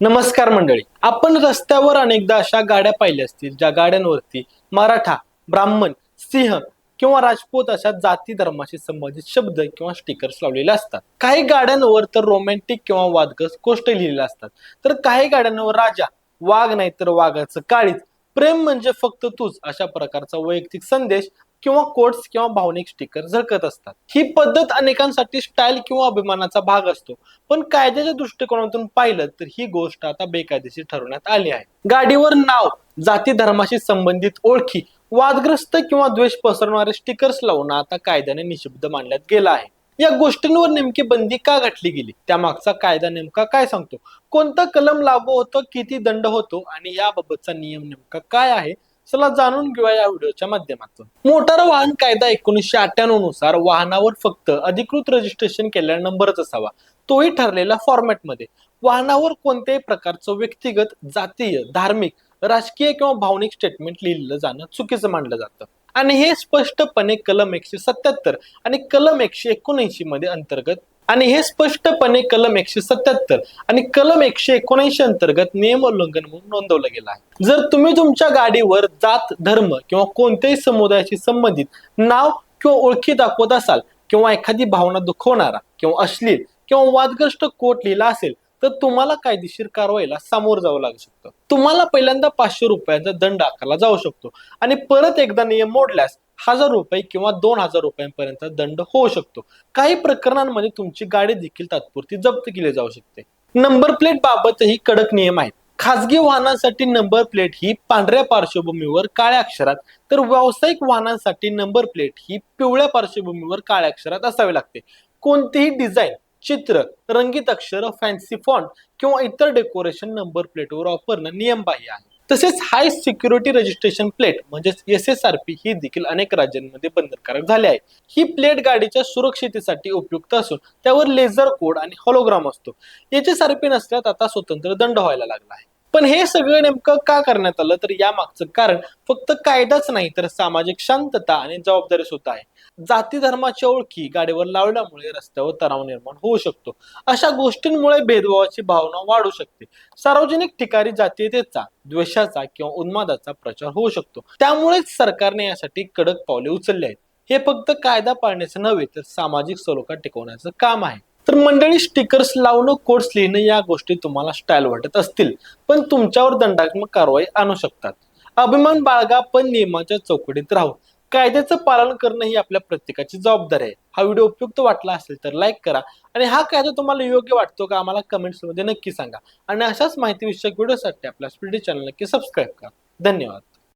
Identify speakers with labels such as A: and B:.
A: नमस्कार मंडळी. आपण रस्त्यावर अनेकदा अशा गाड्या पाहिल्या असतील ज्या गाड्यांवरती मराठा ब्राह्मण सिंह किंवा राजपूत अशा जाती धर्माशी संबंधित शब्द किंवा स्टिकर्स लावलेले असतात. काही गाड्यांवर तर रोमॅन्टिक किंवा वादग्रस्त गोष्ट लिहिलेल्या असतात. तर काही गाड्यांवर राजा वाघ नाही तर वाघाचं काळीच प्रेम म्हणजे फक्त तूच अशा प्रकारचा वैयक्तिक संदेश किंवा कोट्स किंवा भावनिक स्टिकर झळकत असतात. ही पद्धत अनेकांसाठी स्टाईल किंवा अभिमानाचा भाग असतो. पण कायद्याच्या दृष्टिकोनातून पाहिलं तर ही गोष्ट आता बेकायदेशीर ठरवण्यात आली आहे. गाडीवर नाव जाती धर्माशी संबंधित ओळखी वादग्रस्त किंवा द्वेष पसरवणारे स्टिकर्स लावून आता कायद्याने निषिद्ध मानण्यात गेला आहे. या गोष्टींवर नेमकी बंदी का घातली गेली? त्यामागचा कायदा नेमका काय सांगतो? कोणता कलम लागू होतो किती दंड होतो आणि याबाबतचा नियम नेमका काय आहे? चला जाणून घेऊया या व्हिडिओच्या माध्यमातून. मोटार वाहन कायदा एकोणीसशे अठ्ठ्याण्णवनुसार वाहनावर फक्त अधिकृत रजिस्ट्रेशन केलेला नंबरच असावा. तोही ठरलेल्या फॉर्मॅटमध्ये वाहनावर कोणत्याही प्रकारचं व्यक्तिगत जातीय धार्मिक राजकीय किंवा भावनिक स्टेटमेंट लिहिलं जाणं चुकीचं मानलं जातं. आणि हे स्पष्टपणे कलम एकशे सत्याहत्तर आणि कलम एकशे एकोणऐंशी मध्ये अंतर्गत आणि हे स्पष्टपणे कलम एकशे सत्याहत्तर आणि कलम एकशे एकोणऐंशी अंतर्गत नियम उल्लंघन म्हणून नोंदवलं गेलं आहे. जर तुम्ही तुमच्या गाडीवर जात धर्म किंवा कोणत्याही समुदायाशी संबंधित नाव किंवा ओळखी दाखवत असाल किंवा एखादी भावना दुखवणारा किंवा अश्लील किंवा वादग्रस्त कोट लिहिला असेल तर तुम्हाला कायदेशीर कारवाईला सामोर जावं लागू शकतं. तुम्हाला पहिल्यांदा पाचशे रुपयांचा दंड आकारला जाऊ शकतो. आणि परत एकदा नियम मोडल्यास हजार रुपये किंवा दोन हजार रुपयांपर्यंत दंड होऊ शकतो. काही प्रकरणांमध्ये तुमची गाडी देखील तात्पुरती जप्त केली जाऊ शकते. नंबर प्लेट बाबतही कडक नियम आहेत. खासगी वाहनांसाठी नंबर प्लेट ही पांढऱ्या पार्श्वभूमीवर काळ्या अक्षरात तर व्यावसायिक वाहनांसाठी नंबर प्लेट ही पिवळ्या पार्श्वभूमीवर काळ्या अक्षरात असावी लागते. कोणतीही डिझाईन चित्र रंगीत अक्षर फॅन्सी फॉन्ट किंवा इतर डेकोरेशन नंबर प्लेटवर वापरणं नियमबाह्य आहे. तसेच हाय सिक्युरिटी रजिस्ट्रेशन प्लेट म्हणजेच एस एस आर पी ही देखील अनेक राज्यांमध्ये बंधनकारक झाली आहे. ही प्लेट गाडीच्या सुरक्षितेसाठी उपयुक्त असून त्यावर लेझर कोड आणि हॉलोग्राम असतो. याचे आर पी नसल्यात आता स्वतंत्र दंड व्हायला लागला आहे. पण हे सगळं नेमकं का करण्यात आलं? तर या मागचं कारण फक्त कायदाच नाही तर सामाजिक शांतता आणि जबाबदारी सुद्धा आहे. जाती धर्माच्या ओळखी गाडीवर लावल्यामुळे रस्त्यावर तणाव निर्माण होऊ शकतो. अशा गोष्टींमुळे भेदभावाची भावना वाढू शकते. सार्वजनिक ठिकाणी जातीयतेचा द्वेषाचा किंवा उन्मादाचा प्रचार होऊ शकतो. त्यामुळेच सरकारने यासाठी कडक पावले उचलली आहेत. हे फक्त कायदा पाळण्याचं नव्हे तर सामाजिक सलोखा टिकवण्याचं काम आहे. तर मंडळी स्टिकर्स लावणं कोड्स लिहिणं या गोष्टी तुम्हाला स्टाईल वाटत असतील पण तुमच्यावर दंडात्मक कारवाई आणू शकतात. अभिमान बाळगा पण नियमाच्या चौकटीत राहू. कायद्याचं पालन करणं ही आपल्या प्रत्येकाची जबाबदारी आहे. हा व्हिडिओ उपयुक्त वाटला असेल तर लाईक करा. आणि हा कायदा तुम्हाला योग्य वाटतो का आम्हाला कमेंट्समध्ये नक्की सांगा. आणि अशाच माहिती विषयक व्हिडिओसाठी आपल्या स्पीडी चॅनल नक्की सबस्क्राईब करा. धन्यवाद.